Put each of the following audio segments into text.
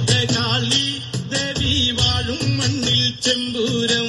ഭദ്രകാളി ദേവി വാഴും മണ്ണിൽ ചെമ്പൂരം.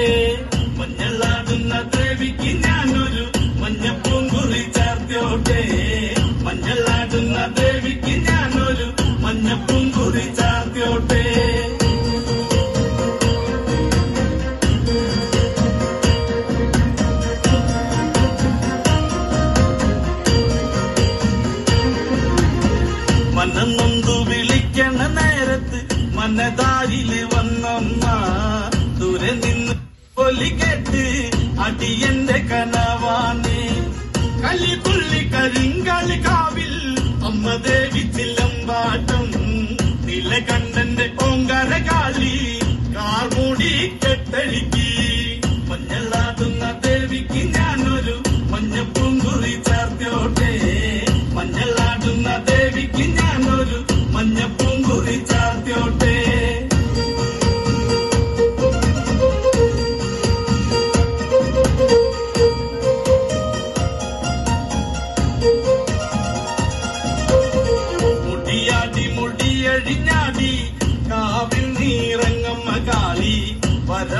മനതാരിൽ വന്നമ്മ ദൂരെ നിന്ന് പൊലി കേട്ട് അടിയന്റെ കനവാണ്. കലിപുള്ളി കരിങ്കളി കാവിൽ അമ്മ ദേവി ചില്ലമ്പാട്ടം നിലകണ്ഠന്റെ ഓങ്കാര കാളി കാർമൂടി കെട്ടഴിക്കി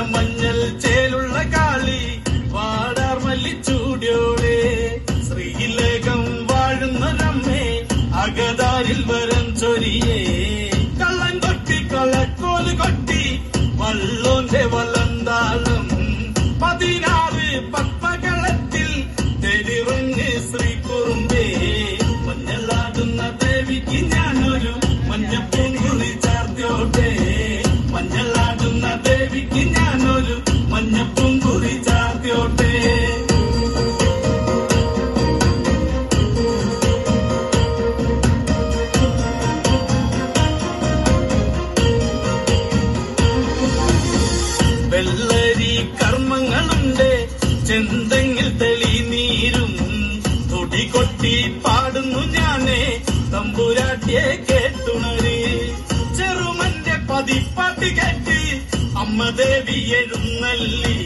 വരമഞ്ഞൽ ചേലുള്ള കാളി വാടാർ മല്ലിച്ചൂടിയോടെ ശ്രീലേഖം വാഴുന്നൊരമ്മേ അകതാരിൽ വരം ചൊരിയേ. കള്ളൻ കൊട്ടി കളക്കോൽ കൊട്ടി വള്ളോന്റെ വലന്താളം. പതിനാറ് പത്മകളത്തിൽ തെരുവങ്ങ് ശ്രീ കുറുമ്പേ മഞ്ഞളാടുന്ന ദേവിക്ക് ഞാനൊരു കൊട്ടി പാടുന്നു ഞാനേ. തമ്പുരാട്ടിയെ കേട്ടുണര്. ചെറുമന്റെ പതിപ്പാട്ട് കേട്ട് അമ്മ ദേവി എഴുന്നള്ളി.